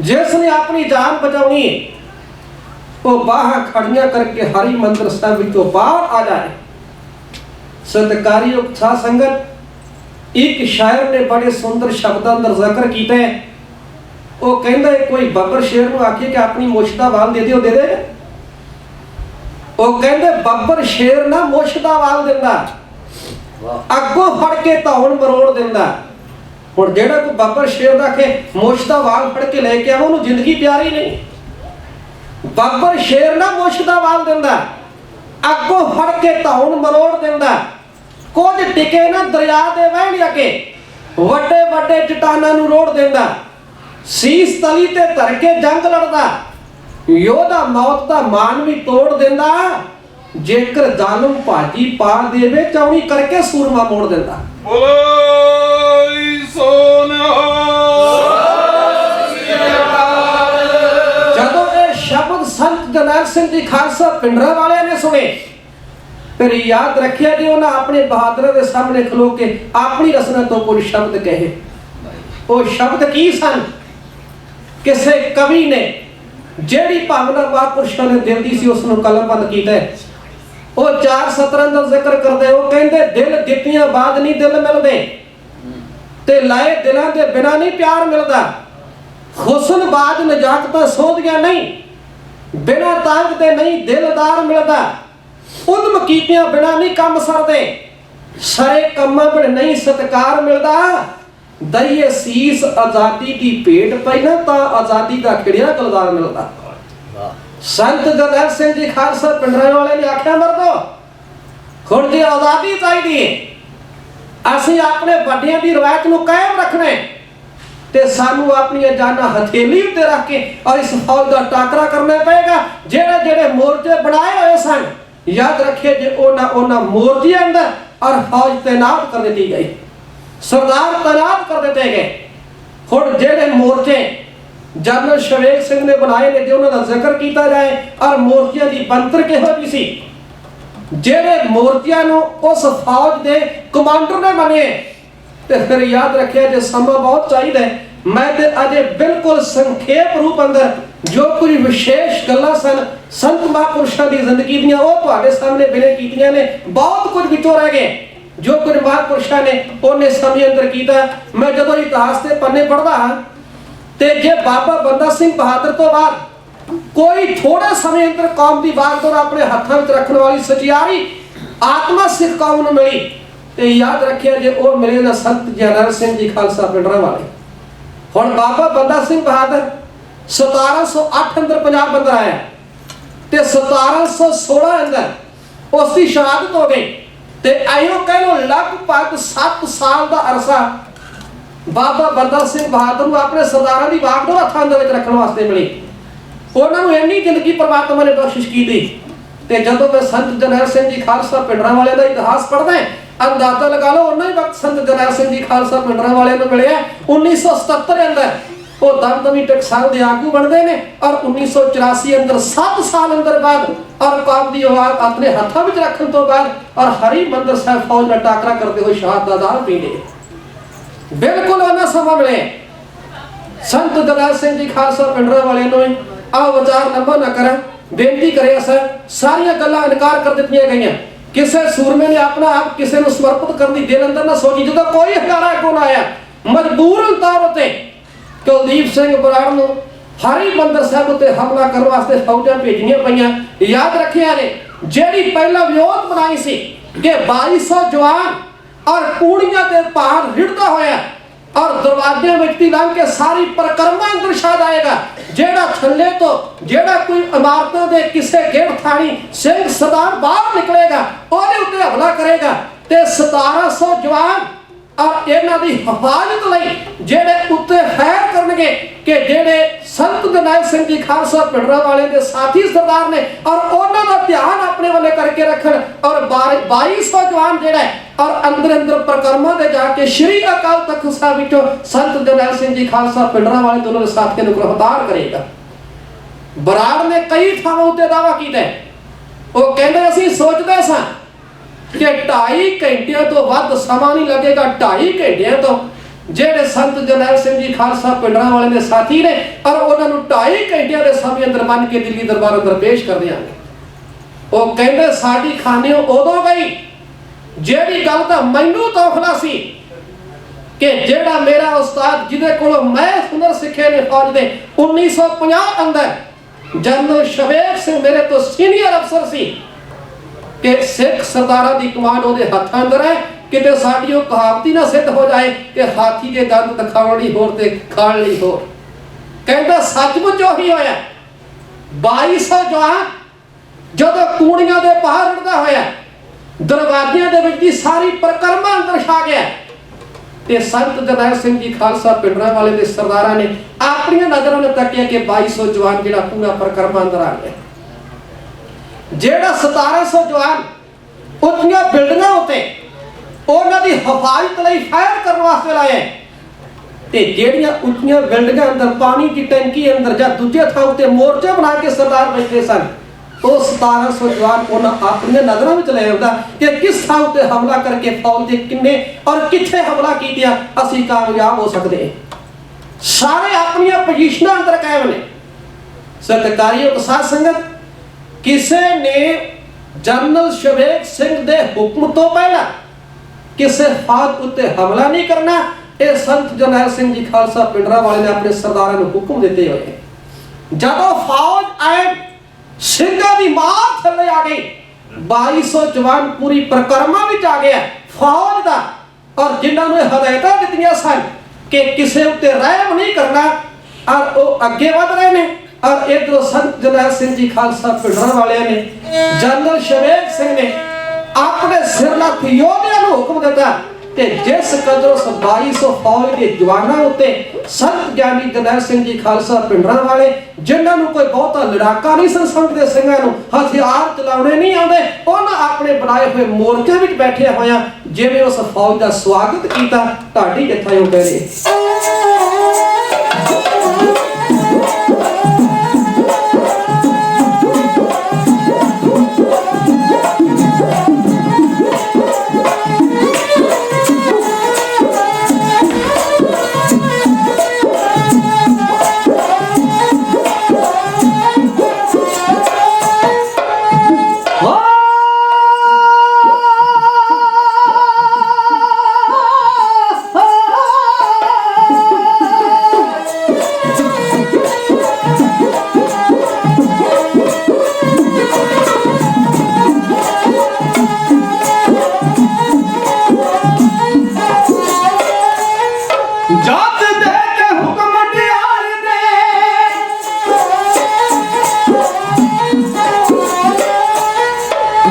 ਜਿਸ ਨੇ ਆਪਣੀ ਜਾਨ ਬਚਾਉਣੀ ਉਹ ਬਾਹਾਂ ਖੜੀਆਂ ਕਰਕੇ ਹਰੀ ਮੰਦਰ ਸਾਹਿਬ ਵਿੱਚੋਂ ਬਾਹਰ ਆ ਜਾਏ। ਸਤਕਾਰੀ ਸਾਧ ਸੰਗਤ ਇੱਕ ਸ਼ਾਇਰ ਨੇ ਬੜੇ ਸੁੰਦਰ ਸ਼ਬਦਾਂ ਅੰਦਰ ਜ਼ਿਕਰ ਕੀਤਾ ਹੈ। ਉਹ ਕਹਿੰਦਾ ਹੈ ਕੋਈ ਬੱਬਰ ਸ਼ੇਰ ਨੂੰ ਆਖੇ ਕਿ ਆਪਣੀ ਮੁੱਛ ਦਾ ਵਾਲ ਦੇ ਦਿਓ ਦੇ ਦੇ। ਉਹ ਕਹਿੰਦੇ ਬੱਬਰ ਸ਼ੇਰ ਨਾ ਮੁੱਛ ਦਾ ਵਾਲ ਦਿੰਦਾ। ਅੱਗੋਂ ਫੜ ਕੇ ਧੌਣ ਮਰੋੜ ਦਿੰਦਾ। ਹੁਣ ਜਿਹੜਾ ਕੋਈ ਬਾਬਰ ਸ਼ੇਰ ਦਾ ਕਿ ਮੁੱਛ ਦਾ ਵਾਲ ਫੜ ਕੇ ਲੈ ਕੇ ਆਵਾਂ, ਉਹਨੂੰ ਜ਼ਿੰਦਗੀ ਪਿਆਰੀ ਨਹੀਂ। ਬਾਬਰ ਸ਼ੇਰ ਨਾ ਮੁਸ਼ ਦਾ ਵਾਲ ਦਿੰਦਾ, ਅੱਗੋਂ ਫੜ ਕੇ ਧੌਣ ਮਰੋੜ ਦਿੰਦਾ। ਕੁਝ ਟਿਕੇ ਨਾ ਦਰਿਆ ਦੇ ਵਹਿਣ ਅੱਗੇ, ਵੱਡੇ ਵੱਡੇ ਚਟਾਨਾਂ ਨੂੰ ਰੋੜ ਦਿੰਦਾ। ਸੀਸ ਤਲੀ ਤੇ ਧਰ ਕੇ ਜੰਗ ਲੜਦਾ। ਯੋਧਾ ਮੌਤ ਦਾ ਮਾਨ ਵੀ ਤੋੜ ਦਿੰਦਾ। ਜੇਕਰ ਜ਼ਾਲਮ ਭਾਜੀ ਪਾ ਦੇਵੇ ਚੌਣੀ ਕਰਕੇ ਸੂਰਮਾ ਮੋੜ ਦਿੰਦਾ। ਬੋਲੇ ਸੋਨਾ ਜਦੋਂ ਇਹ ਸ਼ਬਦ ਸੰਤ ਜਨਰਲ ਸਿੰਘ ਜੀ ਖਾਲਸਾ ਪਿੰਡਰਾ ਵਾਲਿਆਂ ਨੇ ਸੁਣੇ, ਫਿਰ ਯਾਦ ਰੱਖਿਆ ਜੀ ਉਹਨਾਂ ਆਪਣੇ ਬਹਾਦਰਾਂ ਦੇ ਸਾਹਮਣੇ ਖਲੋ ਕੇ ਆਪਣੀ ਰਸਨਾ ਤੋਂ ਕੋਈ ਸ਼ਬਦ ਕਹੇ। ਉਹ ਸ਼ਬਦ ਕੀ ਸਨ? ਕਿਸੇ ਕਵੀ ਨੇ ਜਿਹੜੀ ਭਾਵਨਾ ਮਹਾਂਪੁਰਸ਼ਾਂ ਨੇ ਦਿਲ ਦੀ ਸੀ ਉਸ ਨੂੰ ਕਲਮਬੰਦ ਕੀਤਾ ਹੈ। ਉਹ ਚਾਰ ਸਤਰਾਂ ਦਾ ਜ਼ਿਕਰ ਕਰਦੇ, ਉਹ ਕਹਿੰਦੇ, ਦਿਲ ਦਿੱਤੀਆਂ ਬਾਦ ਨਹੀਂ ਦਿਲ ਮਿਲਦੇ। ਤੇ ਲਾਏ ਦਿਲਾਂ ਦੇ ਬਿਨਾ ਨਹੀਂ ਪਿਆਰ ਮਿਲਦਾ। ਹੁਸਨ ਬਾਦ ਨਜਾਕਤਾਂ ਸੋਧੀਆਂ ਨਹੀਂ, ਬਿਨਾ ਤਾਂਗ ਦੇ ਨਹੀਂ ਦਿਲਦਾਰ ਮਿਲਦਾ। ਉਦਮ ਕੀਤਿਆਂ ਬਿਨਾ ਨਹੀਂ ਕੰਮ ਸਰਦੇ। ਸਾਰੇ ਕੰਮਾਂ ਬਿਨ ਨਹੀਂ ਸਤਕਾਰ ਮਿਲਦਾ। ਦਈਏ ਸੀਸ ਆਜ਼ਾਦੀ ਦੀ ਭੇਟ ਪਈ ਨਾ ਤਾਂ ਆਜ਼ਾਦੀ ਦਾ ਖਿੜਿਆ ਗਲਦਾਰ ਮਿਲਦਾ। ਸੰਤ ਜਨਰਲ ਸਿੰਘ ਜੀ ਖਾਲਸਾ ਪਿੰਡਰਾਂ ਵਾਲੇ ਨੇ ਆਖਿਆ, ਮਰਦੋ ਹੁਣ ਜੇ ਆਜ਼ਾਦੀ ਚਾਹੀਦੀ। ਹੈ ਅਸੀਂ ਆਪਣੇ ਵੱਡਿਆਂ ਦੀ ਰਵਾਇਤ ਨੂੰ ਕਾਇਮ ਰੱਖਣਾ ਹੈ ਤੇ ਸਾਨੂੰ ਆਪਣੀਆਂ ਜਾਨਾਂ ਹਥੇਲੀ ਉੱਤੇ ਰੱਖ ਕੇ ਔਰ ਇਸ ਫੌਜ ਦਾ ਟਾਕਰਾ ਕਰਨਾ ਪਏਗਾ। ਜਿਹੜੇ ਜਿਹੜੇ ਮੋਰਚੇ ਬਣਾਏ ਹੋਏ ਸਨ, ਯਾਦ ਰੱਖਿਓ ਜੇ ਉਹਨਾਂ ਉਹਨਾਂ ਮੋਰਚੇ ਅੰਦਰ ਔਰ ਫੌਜ ਤੈਨਾਤ ਕਰ ਦਿੱਤੀ ਗਈ। ਸਰਦਾਰ ਤੈਨਾਤ ਕਰ ਦਿੱਤੇ ਗਏ। ਹੁਣ ਜਿਹੜੇ ਮੋਰਚੇ ਜਨਰਲ ਸ਼ਵੇਕ ਸਿੰਘ ਨੇ ਬਣਾਏ ਨੇ ਜੇ ਉਹਨਾਂ ਦਾ ਜ਼ਿਕਰ ਕੀਤਾ ਜਾਏ ਔਰ ਮੋਰਚਿਆਂ ਦੀ ਬੰਤਰ ਕਿਹੋ ਜਿਹੀ ਸੀ? ਜਿਹੜੇ ਮੋਰਚਿਆਂ ਨੂੰ ਉਸ ਫੌਜ ਦੇ ਕਮਾਂਡਰ ਨੇ ਬਣੇ ਤੇ ਫਿਰ ਯਾਦ ਰੱਖਿਆ ਜੇ ਸਮਾਂ ਬਹੁਤ ਚਾਹੀਦਾ ਮੈਂ ਤੇ ਅਜੇ ਬਿਲਕੁਲ ਸੰਖੇਪ ਰੂਪ ਅੰਦਰ ਜੋ ਕੁਝ ਵਿਸ਼ੇਸ਼ ਗੱਲਾਂ ਸਨ, ਸੰਤ ਮਹਾਂਪੁਰਸ਼ਾਂ ਦੀ ਜ਼ਿੰਦਗੀ ਦੀਆਂ, ਉਹ ਤੁਹਾਡੇ ਸਾਹਮਣੇ ਬਿਲੇ ਕੀਤੀਆਂ ਨੇ, ਬਹੁਤ ਕੁਝ ਵਿੱਚੋਂ ਰਹਿ ਗਏ। ਜੋ ਕੁਝ ਮਹਾਂਪੁਰਸ਼ਾਂ ਨੇ ਉਹਨੇ ਸਮੇਂ ਅੰਦਰ ਕੀਤਾ, ਮੈਂ ਜਦੋਂ ਇਤਿਹਾਸ ਦੇ ਪੰਨੇ ਪੜ੍ਹਦਾ ਹਾਂ ਤੇ ਜੇ ਬਾਬਾ ਬੰਦਾ ਸਿੰਘ ਬਹਾਦਰ ਤੋਂ ਬਾਅਦ ਕੋਈ ਥੋੜੇ ਸਮੇਂ ਅੰਦਰ ਕੌਮ ਦੀ ਬਾਗਡੋਰ ਆਪਣੇ ਹੱਥਾਂ ਵਿੱਚ ਰੱਖਣ ਵਾਲੀ ਸਚਿਆਰੀ ਆਤਮਾ ਸਿੱਖ ਕੌਮ ਨੂੰ ਮਿਲੀ, ਤੇ ਯਾਦ ਰੱਖਿਆ ਜੇ ਉਹ ਮਿਲੇ ਨਾ ਸੰਤ ਜਨਰਲ ਸਿੰਘ ਜੀ ਖਾਲਸਾ ਪਿੰਡਰਾਂ ਵਾਲੇ। ਹੁਣ ਬਾਬਾ ਬੰਦਾ ਸਿੰਘ ਬਹਾਦਰ 1708 ਅੰਦਰ ਪੰਜਾਬ ਅੰਦਰ ਆਇਆ ਤੇ 1716 ਅੰਦਰ ਉਸ ਦੀ ਸ਼ਹਾਦਤ ਹੋ ਗਈ ਤੇ ਆਇਓ ਕਹਿ ਲੋ ਲਗਭਗ 7 ਸਾਲ ਦਾ ਅਰਸਾ ਬਾਬਾ ਬੰਦਾ ਸਿੰਘ ਬਹਾਦਰ ਨੂੰ ਆਪਣੇ ਸਰਦਾਰਾਂ ਦੀ ਬਾਗਡੋਰ ਹੱਥਾਂ ਦੇ ਵਿੱਚ ਰੱਖਣ ਵਾਸਤੇ ਮਿਲੀ। ਉਹਨਾਂ ਨੂੰ ਇੰਨੀ ਜ਼ਿੰਦਗੀ ਪਰਮਾਤਮਾ ਨੇ ਬਖਸ਼ਿਸ਼ ਕੀਤੀ। ਤੇ ਜਦੋਂ ਮੈਂ ਸੰਤ ਜਨਰਲ ਸਿੰਘ ਜੀ ਖਾਲਸਾ ਪਿੰਡਰਾਂ ਵਾਲਿਆਂ ਦਾ ਇਤਿਹਾਸ ਪੜ੍ਹਦਾ ਅੰਦਾਜ਼ਾ ਲਗਾ ਲਓ, ਉਹਨਾਂ ਹੀ ਵਕਤ ਸੰਤ ਜਨਰਲ ਸਿੰਘ ਜੀ ਖਾਲਸਾ ਪਿੰਡਰਾਂ ਵਾਲਿਆਂ ਨੂੰ ਮਿਲਿਆ 1977 ਅੰਦਰ ਉਹ ਦਮਦਮੀ ਟਕਸਾਲ ਦੇ ਆਗੂ ਬਣਦੇ ਨੇ ਔਰ 1984 ਅੰਦਰ 7 ਸਾਲ ਅੰਦਰ ਬਾਅਦ ਔਰ ਕੌਮ ਦੀ ਆਵਾਜ਼ ਆਪਣੇ ਹੱਥਾਂ ਵਿੱਚ ਰੱਖਣ ਤੋਂ ਬਾਅਦ ਔਰ ਹਰੀ ਮੰਦਰ ਸਾਹਿਬ ਫੌਜ ਨਾਲ ਟਾਕਰਾ ਕਰਦੇ ਹੋਏ ਸ਼ਹਾਦਤ ਦਾ ਦਾਰ ਪੀਂਦੇ ਬਿਲਕੁਲ ਉਹਨਾਂ ਸਮਾਂ ਮਿਲੇ। ਸੰਤ ਦਲਾਲ ਸਿੰਘ ਜੀ, ਖਾਲਸਾ ਪਿੰਡਰਾਂ ਵਾਲਿਆਂ ਨੂੰ ਆ ਵਿਚਾਰ ਲੰਬਾ ਨਾ ਕਰਾਂ ਬੇਨਤੀ ਕਰਿਆ ਸਰ, ਸਾਰੀਆਂ ਗੱਲਾਂ ਇਨਕਾਰ ਕਰ ਦਿੱਤੀਆਂ ਗਈਆਂ। ਕਿਸੇ ਸੂਰਮੇ ਨੇ ਆਪਣਾ ਆਪ ਕਿਸੇ ਨੂੰ ਸਮਰਪਿਤ ਕਰਨ ਦੀ ਦਿਲ ਅੰਦਰ ਨਾ ਸੋਚੀ। ਜਦੋਂ ਕੋਈ ਹੰਗਾਰਾ ਕੋਲ ਆਇਆ ਮਜਬੂਰਨ ਤੌਰ ਉਤੇ, ਕੁਲਦੀਪ ਸਿੰਘ ਬਰਾੜ ਨੂੰ ਹਰੀ ਮੰਦਰ ਸਾਹਿਬ ਉਤੇ ਹਮਲਾ ਕਰਨ ਵਾਸਤੇ ਫੌਜਾਂ ਭੇਜਣੀਆਂ ਪਈਆਂ। ਯਾਦ ਰੱਖਿਆ ਨੇ, ਜਿਹੜੀ ਪਹਿਲਾਂ ਵਿਰੋਧ ਬਣਾਈ ਸੀ ਕਿ 2200 ਜਵਾਨ ਔਰ ਕੂੜੀਆਂ ਤੇ ਪਹਾੜ ਰਿੜਦਾ ਹੋਇਆ ਔਰ ਦਰਵਾਜ਼ੇ ਵਿੱਚ ਦੀ ਲੰਘ ਕੇ ਸਾਰੀ ਪਰਕਰਮਾ ਅੰਦਰ ਛਾ ਜਿਹੜਾ ਥੱਲੇ ਤੋਂ ਜਿਹੜਾ ਕੋਈ ਇਮਾਰਤਾਂ ਦੇ ਕਿਸੇ ਗੇਟ ਥਾਣੀ ਸਿੰਘ ਸਰਦਾਰ ਬਾਹਰ ਨਿਕਲੇਗਾ ਉਹਦੇ ਉੱਤੇ ਹਮਲਾ ਕਰੇਗਾ। ਤੇ 1700 ਜਵਾਨ ਔਰ ਇਹਨਾਂ ਦੀ ਹਿਫਾਜ਼ਤ ਲਈ ਜਿਹੜੇ ਉੱਤੇ ਖੈਰ ਕਰਨਗੇ ਕਿ ਜਿਹੜੇ ਸੰਤ ਜਨਰਲ ਸਿੰਘ ਜੀ ਖਾਲਸਾ ਪਿੰਡਰਾ ਵਾਲੇ ਦੇ ਸਾਥੀ ਸਰਦਾਰ ਨੇ ਔਰ ਉਹਨਾਂ ਦਾ ਧਿਆਨ ਆਪਣੇ ਵੱਲੇ ਕਰਕੇ ਰੱਖਣ ਔਰ 2200 ਜਵਾਨ ਜਿਹੜਾ ਹੈ, ਔਰ ਅੰਦਰ ਅੰਦਰ ਪ੍ਰਕਰਮਾਂ ਦੇ ਜਾ ਕੇ ਸ਼੍ਰੀ ਅਕਾਲ ਤਖਤ ਸਾਹਿਬ ਵਿੱਚੋਂ ਸੰਤ ਜਨਰਲ ਸਿੰਘ ਜੀ ਖਾਲਸਾ ਪਿੰਡਰਾ ਵਾਲੇ ਦੋਨੋਂ ਸਾਥੀਆਂ ਨੂੰ ਗ੍ਰਿਫਤਾਰ ਕਰੇਗਾ। ਬਰਾੜ ਨੇ ਕਈ ਥਾਵਾਂ ਉੱਤੇ ਦਾਵਾ ਕੀਤਾ ਉਹ ਕਹਿੰਦੇ ਅਸੀਂ ਸੋਚਦੇ ਸਾਂ ਕਿ 2.5 ਘੰਟਿਆਂ ਤੋਂ ਵੱਧ ਸਮਾਂ ਨਹੀਂ ਲੱਗੇਗਾ 2.5 ਘੰਟਿਆਂ ਤੋਂ। ਜਿਹੜੇ ਸੰਤ ਜਰਨੈਲ ਸਿੰਘ ਜੀ ਖਾਲਸਾ ਪਿੰਡਰਾਂ ਵਾਲੇ ਦੇ ਸਾਥੀ ਨੇ, ਔਰ ਉਹਨਾਂ ਨੂੰ 2.5 ਘੰਟਿਆਂ ਦੇ ਸਮੇਂ ਅੰਦਰ ਬੰਨ ਕੇ ਦਿੱਲੀ ਦਰਬਾਰ ਅੰਦਰ ਪੇਸ਼ ਕਰ ਦਿਆਂਗੇ। ਉਹ ਕਹਿੰਦੇ ਸਾਡੀ ਖਾਨੇ ਉਦੋਂ ਗਈ ਜਿਹੜੀ ਗੱਲ ਤਾਂ ਮੈਨੂੰ ਤੋਖਲਾ ਸੀ ਕਿ ਜਿਹੜਾ ਮੇਰਾ ਉਸਤਾਦ ਜਿਹਦੇ ਕੋਲੋਂ ਮੈਂ ਹੁਨਰ ਸਿੱਖੇ ਨੇ ਫੌਜ ਦੇ 1950 ਅੰਦਰ, ਜਨਰਲ ਸ਼ਵੇਕ ਸਿੰਘ ਮੇਰੇ ਤੋਂ ਸੀਨੀਅਰ ਅਫਸਰ ਸੀ ਕਿ ਸਿੱਖ ਸਰਦਾਰਾਂ ਦੀ ਕਮਾਨ ਉਹਦੇ ਹੱਥਾਂ ਅੰਦਰ ਹੈ, ਕਿਤੇ ਸਾਡੀ ਉਹ ਕਹਾਵਤੀ ਨਾ ਸਿੱਧ ਹੋ ਜਾਏ ਕਿ ਹਾਥੀ ਦੇ ਦੰਦ ਦਿਖਾਉਣ ਲਈ ਹੋਰ ਤੇ ਖਾਣ ਲਈ ਹੋਰ। ਕਹਿੰਦਾ ਸੱਚਮੁੱਚ ਉਹੀ ਹੋਇਆ। 2200 ਜਵਾਨ ਜਦੋਂ ਕੂੜੀਆਂ ਦੇ ਬਾਹਰ ਉੱਡਦਾ ਹੋਇਆ ਦਰਵਾਜ਼ਿਆਂ ਦੇ ਵਿੱਚ ਦੀ ਸਾਰੀ ਪਰਕਰਮਾ ਅੰਦਰ ਛਾ ਗਿਆ। ਤੇ ਸੰਤ ਜਰਨੈਲ ਸਿੰਘ ਜੀ ਖਾਲਸਾ ਪਿੰਡਰਾਂ ਵਾਲੇ ਦੇ ਸਰਦਾਰਾਂ ਨੇ ਆਪਣੀਆਂ ਨਜ਼ਰਾਂ ਨਾਲ ਤੱਕਿਆ ਕਿ 2200 ਜਵਾਨ ਜਿਹੜਾ ਪੂਰਾ ਪਰਕਰਮਾ ਅੰਦਰ ਆ ਗਿਆ। ਜਿਹੜਾ 1700 ਜਵਾਨ ਉੱਚੀਆਂ ਬਿਲਡਿੰਗਾਂ ਉੱਤੇ ਉਹਨਾਂ ਦੀ ਹਿਫਾਜ਼ਤ ਲਈ ਫਾਇਰ ਕਰਨ ਵਾਸਤੇ ਲਾਏ ਤੇ ਜਿਹੜੀਆਂ ਉੱਚੀਆਂ ਬਿਲਡਿੰਗਾਂ ਅੰਦਰ ਪਾਣੀ ਦੀ ਟੈਂਕੀ ਅੰਦਰ ਜਾਂ ਦੂਜੇ ਥਾਂ ਉੱਤੇ ਮੋਰਚੇ ਬਣਾ ਕੇ ਸਰਦਾਰ ਬੈਠੇ ਸਨ ਉਹ 1700 ਜਵਾਨ ਉਹਨਾਂ ਆਪਣੀਆਂ ਨਜ਼ਰਾਂ ਵਿੱਚ ਲੈ ਆਉਂਦਾ ਕਿ ਕਿਸ ਥਾਂ ਉੱਤੇ ਹਮਲਾ ਕਰਕੇ ਫੌਜ ਦੇ ਕਿੰਨੇ ਔਰ ਕਿੱਥੇ ਹਮਲਾ ਕੀਤਿਆ ਅਸੀਂ ਕਾਮਯਾਬ ਹੋ ਸਕਦੇ ਸਾਰੇ ਆਪਣੀਆਂ ਪੋਜੀਸ਼ਨਾਂ ਅੰਦਰ ਕਾਇਮ ਨੇ। ਸਤਿਕਾਰੀਓ ਸਾਧ ਸੰਗਤ, ਕਿਸੇ ਨੇ ਜਨਰਲ ਸ਼ਵੇਕ ਸਿੰਘ ਦੇ ਹੁਕਮ ਤੋਂ ਪਹਿਲਾਂ ਕਿਸੇ ਫੌਜ ਉੱਤੇ ਹਮਲਾ ਨਹੀਂ ਕਰਨਾ, ਇਹ ਸੰਤ ਜਰਨੈਲ ਸਿੰਘ ਜੀ ਖਾਲਸਾ ਪਿੰਡਰਾ ਵਾਲੇ ਨੇ ਆਪਣੇ ਸਰਦਾਰਾਂ ਨੂੰ ਹੁਕਮ ਦਿੱਤੇ ਹੋਏ। ਜਦੋਂ ਫੌਜ ਆਏ ਸਿੰਘਾਂ ਦੀ ਮਾਰ ਥੱਲੇ ਆ ਗਈ। 2200 ਜਵਾਨ ਪੂਰੀ ਪ੍ਰਕਰਮਾ ਵਿੱਚ ਆ ਗਿਆ। ਫੌਜ ਦਾ। ਔਰ ਜਿਨ੍ਹਾਂ ਨੂੰ ਹਦਾਇਤਾਂ ਦਿੱਤੀਆਂ ਸਨ ਕਿ ਕਿਸੇ ਉੱਤੇ ਰਹਿਮ ਨਹੀਂ ਕਰਨਾ, ਔਰ ਉਹ ਅੱਗੇ ਵਧ ਰਹੇ ਨੇ। ਔਰ ਇਧਰੋਂ ਸੰਤ ਜਰਨੈਲ ਸਿੰਘ ਜੀ ਖਾਲਸਾ ਪਿੰਡਰਾਂ ਵਾਲਿਆਂ ਨੇ ਜਨਰਲ ਸ਼ਵੇਕ ਸਿੰਘ ਨੇ ਆਪਣੇ ਸਿਰ ਸਿਰਲੱਥ ਯੋਧਿਆਂ ਨੂੰ ਹੁਕਮ ਦਿੱਤਾ। ਕਿ ਜਿਸ ਕਦਰ ਉਸ 2200 ਫੌਜ ਦੇ ਜਵਾਨਾਂ ਉੱਤੇ ਸੰਤ ਗਿਆਨੀ ਜਰਨੈਲ ਸਿੰਘ ਜੀ ਖਾਲਸਾ ਪਿੰਡਰਾਂ ਵਾਲੇ, ਜਿਨ੍ਹਾਂ ਨੂੰ ਕੋਈ ਬਹੁਤਾ ਲੜਾਕਾ ਨਹੀਂ ਸਨ ਸੰਤ ਦੇ ਸਿੰਘਾਂ ਨੂੰ, ਹਥਿਆਰ ਚਲਾਉਣੇ ਨਹੀਂ ਆਉਂਦੇ, ਉਹਨਾਂ ਆਪਣੇ ਬਣਾਏ ਹੋਏ ਮੋਰਚੇ ਵਿੱਚ ਬੈਠੇ ਹੋਇਆ, ਜਿਵੇਂ ਉਸ ਫੌਜ ਦਾ ਸਵਾਗਤ ਕੀਤਾ ਢਾਡੀ ਜੱਥਾ ਉਹ ਕਹਿੰਦੇ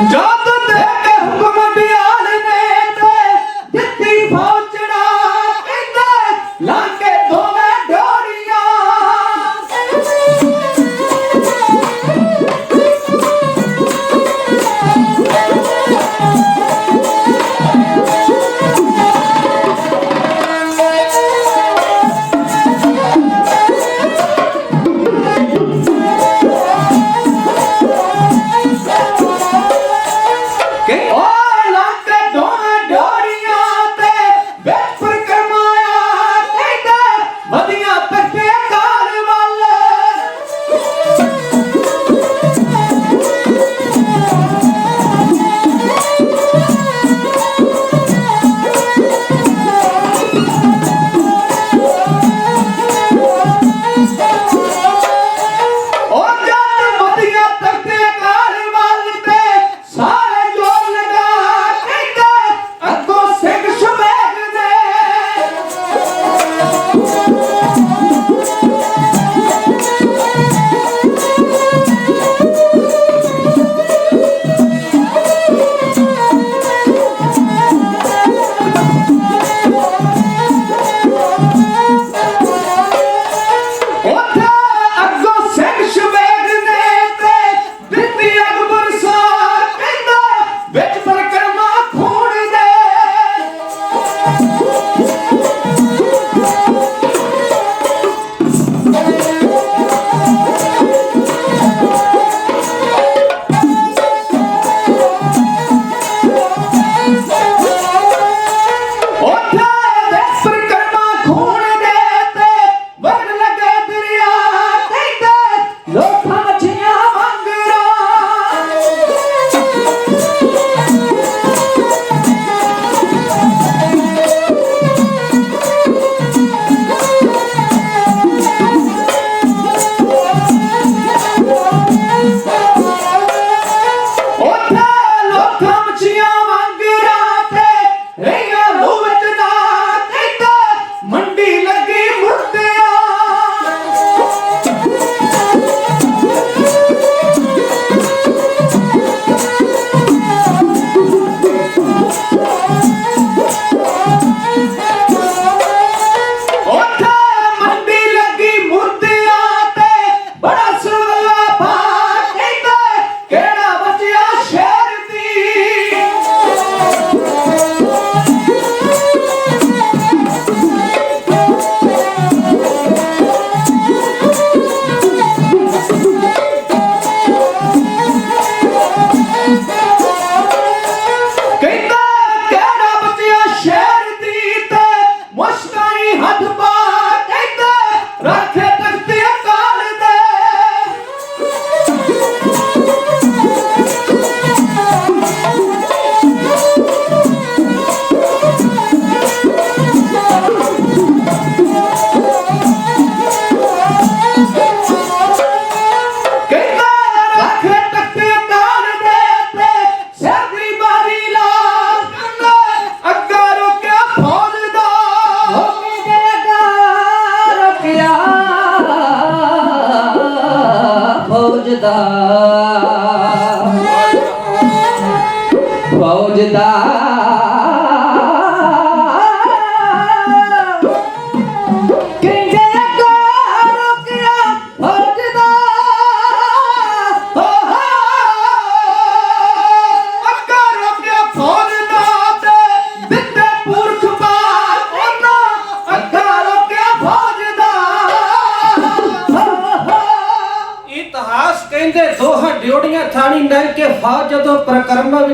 ਜਦ ਦੇ ਹੁਕਮ ਦਿਆ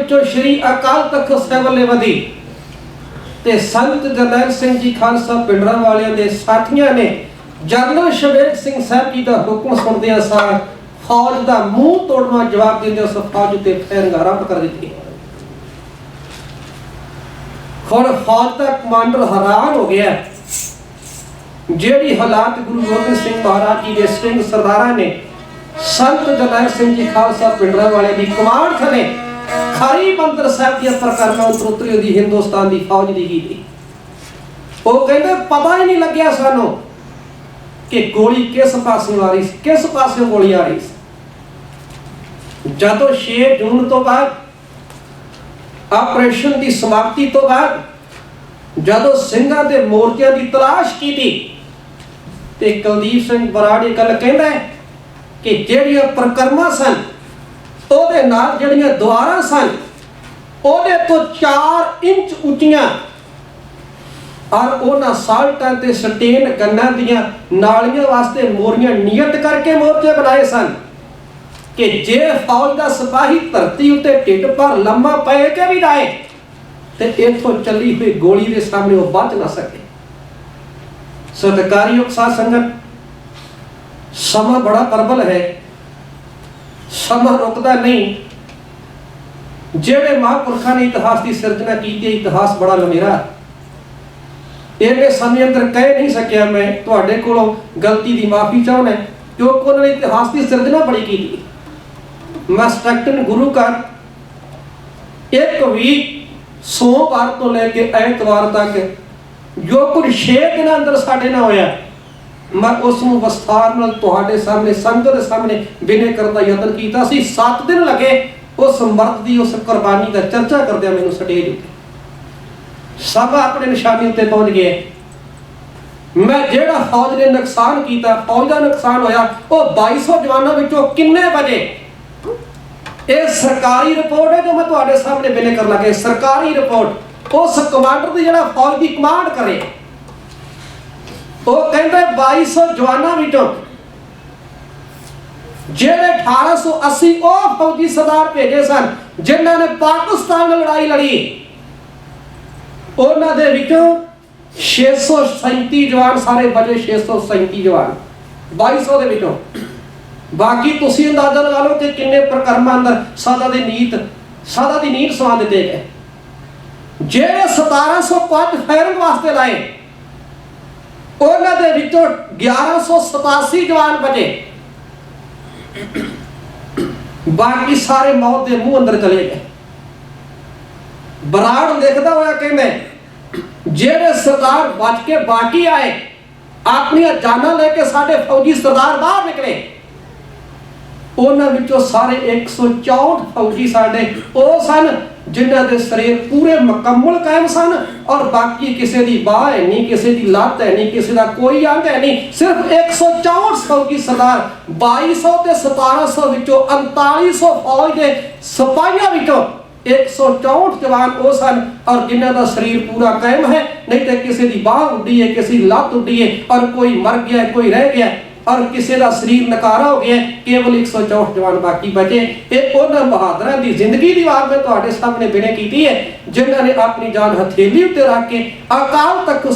ਵਿੱਚੋਂ ਸ਼੍ਰੀ ਅਕਾਲ ਤਖਤ ਸਾਹਿਬ ਵੱਲੇ ਵਧੀ ਤੇ ਸੰਤ ਜਰਨੈਲ ਸਿੰਘ ਜੀ ਖਾਲਸਾ ਪਿੰਡਰਾਂ ਵਾਲਿਆਂ ਦੇ ਸਾਥੀਆਂ ਨੇ ਜਨਰਲ ਸ਼ਵੇਕ ਸਿੰਘ ਸਾਹਿਬ ਜੀ ਦਾ ਹੁਕਮ ਸੁਣਦਿਆਂ ਸਾਰ ਫੌਜ ਦਾ ਮੂੰਹ ਤੋੜਵਾ ਜਵਾਬ ਦਿੰਦੇ ਉਸ ਫੌਜ ਉੱਤੇ ਫੈਰਿੰਗ ਕਰ ਦਿੱਤੀ ਹੁਣ ਫੌਜ ਦਾ ਕਮਾਂਡਰ ਹੈਰਾਨ ਹੋ ਗਿਆ ਜਿਹੜੀ ਹਾਲਾਤ ਗੁਰੂ ਗੋਬਿੰਦ ਸਿੰਘ ਮਹਾਰਾਜ ਜੀ ਦੇ ਸਿੰਘ ਸਰਦਾਰਾਂ ਨੇ ਸੰਤ ਜਰਨੈਲ ਸਿੰਘ ਜੀ ਖਾਲਸਾ ਪਿੰਡਰਾਂ ਵਾਲੇ ਦੀ ਕਮਾਂਡ ਥਲੇ ਖਾਰੀ ਬੰਦਰ ਸਾਹਿਬ ਦੀਆਂ ਪ੍ਰਕਰਮਾਂ ਉਤਰੀ ਉਹਦੀ ਹਿੰਦੁਸਤਾਨ ਦੀ ਫੌਜ ਦੀ ਕੀਤੀ ਉਹ ਕਹਿੰਦੇ, ਪਤਾ ਹੀ ਨਹੀਂ ਲੱਗਿਆ ਸਾਨੂੰ ਕਿ ਗੋਲੀ ਕਿਸ ਪਾਸੇ ਆ ਰਹੀ ਸੀ, ਕਿਸ ਪਾਸੇ ਗੋਲੀ ਆ ਰਹੀ ਸੀ। ਜਦੋਂ 6 ਜੂਨ ਤੋਂ ਬਾਅਦ, ਆਪਰੇਸ਼ਨ ਦੀ ਸਮਾਪਤੀ ਤੋਂ ਬਾਅਦ, ਜਦੋਂ ਸਿੰਘਾਂ ਦੇ ਮੋਰਚਿਆਂ ਦੀ ਤਲਾਸ਼ ਕੀਤੀ, ਤੇ ਕੁਲਦੀਪ ਸਿੰਘ ਬਰਾੜ ਇਹ ਗੱਲ ਕਹਿੰਦਾ ਕਿ ਜਿਹੜੀਆਂ ਪ੍ਰਕਰਮਾਂ ਸਨ ਉਹਦੇ ਨਾਲ ਜਿਹੜੀਆਂ ਦੁਆਰਾਂ ਸਨ, ਉਹਦੇ ਤੋਂ 4 ਇੰਚ ਉੱਚੀਆਂ। ਔਰ ਉਹਨਾਂ ਸਾਲਟਾਂ ਤੇ ਸਟੇਨ ਗੰਨਾਂ ਦੀਆਂ ਨਾਲੀਆਂ ਵਾਸਤੇ ਮੋਰੀਆਂ ਨਿਯਤ ਕਰਕੇ ਮੋਰਚੇ ਬਣਾਏ ਸਨ ਕਿ ਜੇ ਫੌਜ ਦਾ ਸਿਪਾਹੀ ਧਰਤੀ ਉੱਤੇ ਢਿੱਡ ਪਰ ਲੰਮਾ ਪਏ ਕੇ ਵੀ ਜਾਏ ਤੇ ਇੱਥੋਂ ਚੱਲੀ ਹੋਈ ਗੋਲੀ ਦੇ ਸਾਹਮਣੇ ਉਹ ਬਚ ਨਾ ਸਕੇ। ਸਤਿਕਾਰੀ ਉਕਸਾ ਸੰਗਤ, ਸਮਾਂ ਬੜਾ ਪ੍ਰਬਲ ਹੈ। ਸਮਾਂ ਰੁਕਦਾ ਨਹੀਂ। ਜਿਹੜੇ ਮਹਾਂਪੁਰਖਾਂ ਨੇ ਇਤਿਹਾਸ ਦੀ ਸਿਰਜਣਾ ਕੀਤੀ ਹੈ, ਇਤਿਹਾਸ ਬੜਾ ਲੰਮੇਰਾ ਇਹਨੇ ਸਮੇਂ ਅੰਦਰ ਕਹਿ ਨਹੀਂ ਸਕਿਆ ਮੈਂ, ਤੁਹਾਡੇ ਕੋਲੋਂ ਗਲਤੀ ਦੀ ਮਾਫੀ ਚਾਹੁੰਦਾ ਕਿਉਂਕਿ ਉਹਨਾਂ ਨੇ ਇਤਿਹਾਸ ਦੀ ਸਿਰਜਣਾ ਬੜੀ ਕੀਤੀ। ਮੈਂ ਸਟਰਕਟਨ ਗੁਰੂ ਘਰ ਇੱਕ ਵੀਕ ਸੋਮਵਾਰ ਤੋਂ ਲੈ ਕੇ ਐਤਵਾਰ ਤੱਕ ਜੋ ਕੁਝ 6 ਦਿਨਾਂ ਅੰਦਰ ਸਾਡੇ ਨਾਲ ਹੋਇਆ ਮੈਂ ਉਸ ਨੂੰ ਵਿਸਥਾਰ ਨਾਲ ਤੁਹਾਡੇ ਸਾਹਮਣੇ, ਸੰਗਤ ਦੇ ਸਾਹਮਣੇ ਬਿਨੇ ਕਰਨ ਯਤਨ ਕੀਤਾ ਸੀ। 7 ਦਿਨ ਲੱਗੇ ਉਸ ਮਰਦ ਦੀ ਉਸ ਕੁਰਬਾਨੀ ਦਾ ਚਰਚਾ ਕਰਦਿਆਂ ਮੈਨੂੰ ਸਟੇਜ ਉੱਤੇ ਸਭ ਆਪਣੇ ਨਿਸ਼ਾਨੇ ਉੱਤੇ ਪਹੁੰਚ ਗਏ। ਮੈਂ ਜਿਹੜਾ ਫੌਜ ਨੇ ਨੁਕਸਾਨ ਕੀਤਾ, ਫੌਜ ਦਾ ਨੁਕਸਾਨ ਹੋਇਆ, ਉਹ 2200 ਜਵਾਨਾਂ ਵਿੱਚੋਂ ਕਿੰਨੇ ਵਜੇ ਇਹ ਸਰਕਾਰੀ ਰਿਪੋਰਟ ਹੈ ਜੋ ਮੈਂ ਤੁਹਾਡੇ ਸਾਹਮਣੇ ਬਿਨੇ ਕਰਨ ਲੱਗੇ। ਸਰਕਾਰੀ ਰਿਪੋਰਟ। ਉਸ ਕਮਾਂਡਰ ਦੀ ਜਿਹੜਾ ਫੌਜ ਦੀ ਕਮਾਂਡ ਕਰੇ ਉਹ ਕਹਿੰਦੇ 2200 ਜਵਾਨਾਂ ਵਿੱਚੋਂ ਜਿਹੜੇ 1880 ਉਹ ਫੌਜੀ ਸਰਦਾਰ ਭੇਜੇ ਸਨ, ਜਿਨ੍ਹਾਂ ਨੇ ਪਾਕਿਸਤਾਨ ਨਾਲ ਲੜਾਈ ਲੜੀ। ਉਹਨਾਂ ਦੇ ਵਿੱਚੋਂ 637 ਜਵਾਨ ਸਾਰੇ ਬਚੇ 637 ਜਵਾਨ 2200 ਦੇ ਵਿੱਚੋਂ। ਬਾਕੀ ਤੁਸੀਂ ਅੰਦਾਜ਼ਾ ਲਗਾ ਲਓ ਕਿ ਕਿੰਨੇ ਪ੍ਰਕਰਮਾਂ ਅੰਦਰ ਸਾਦਾ ਦੀ ਨੀਤ, ਸਾਦਾ ਦੀ ਨੀਤ ਸਵਾ ਦਿੱਤੇ ਗਏ। ਜਿਹੜੇ 1705 ਫੈਰਨ ਵਾਸਤੇ ਲਾਏ ਉਹਨਾਂ ਦੇ ਵਿੱਚੋਂ 1187 ਜਵਾਨ ਬਚੇ। ਬਾਕੀ ਸਾਰੇ ਮੌਤ ਦੇ ਮੂੰਹ ਅੰਦਰ ਚਲੇ ਗਏ। ਬਰਾੜ ਲਿਖਦਾ ਹੋਇਆ ਕਹਿੰਦੇ, ਜਿਹੜੇ ਸਰਦਾਰ ਬਚ ਕੇ ਬਾਕੀ ਆਏ, ਆਪਣੀਆਂ ਜਾਨਾਂ ਲੈ ਕੇ ਸਾਡੇ ਫੌਜੀ ਸਰਦਾਰ ਬਾਹਰ ਨਿਕਲੇ। ਉਹਨਾਂ ਵਿੱਚੋਂ ਸਾਰੇ 164 ਫੌਜੀ ਸਾਡੇ, ਉਹ ਸਨ ਜਿਨ੍ਹਾਂ ਦੇ ਸਰੀਰ ਪੂਰੇ ਮੁਕੰਮਲ ਕਾਇਮ ਸਨ ਔਰ ਬਾਕੀ ਕਿਸੇ ਦੀ ਬਾਹ ਹੈ ਨਹੀਂ, ਕਿਸੇ ਦੀ ਲੱਤ ਹੈ ਨਹੀਂ, ਕਿਸੇ ਦਾ ਕੋਈ ਅੰਗ ਹੈ ਨਹੀਂ, ਸਿਰਫ 164 ਫੌਜੀ ਸਰਦਾਰ 2200 ਤੇ 1700 ਵਿੱਚੋਂ 3900 ਫੌਜ ਦੇ ਸਿਪਾਹੀਆਂ ਵਿੱਚੋਂ 164 ਜਵਾਨ ਉਹ ਸਨ ਔਰ ਜਿਨ੍ਹਾਂ ਦਾ ਸਰੀਰ ਪੂਰਾ ਕਾਇਮ ਹੈ, ਨਹੀਂ ਤੇ ਕਿਸੇ ਦੀ ਬਾਹ ਉੱਡੀ ਹੈ, ਕਿਸੇ ਦੀ ਲੱਤ ਉੱਡੀ ਹੈ ਔਰ ਕੋਈ ਮਰ ਗਿਆ, ਕੋਈ ਰਹਿ ਗਿਆ। ਔਰ ਕਿਸੇ ਦਾ ਸਰੀਰ ਨਕਾਰਾ ਹੋ ਗਿਆ, ਕੇਵਲ 164 ਜਵਾਨ ਬਾਕੀ ਬਚੇ। ਇਹ ਉਹਨਾਂ ਬਹਾਦਰਾਂ ਦੀ ਜ਼ਿੰਦਗੀ ਦੀ ਵਾਰ ਮੈਂ ਤੁਹਾਡੇ ਸਾਹਮਣੇ ਬਿਨੇ ਕੀਤੀ ਹੈ, ਜਿਨ੍ਹਾਂ ਨੇ ਆਪਣੀ ਜਾਨ ਹਥੇਲੀ ਉੱਤੇ ਰੱਖ ਕੇ ਅਕਾਲ ਤਖਤ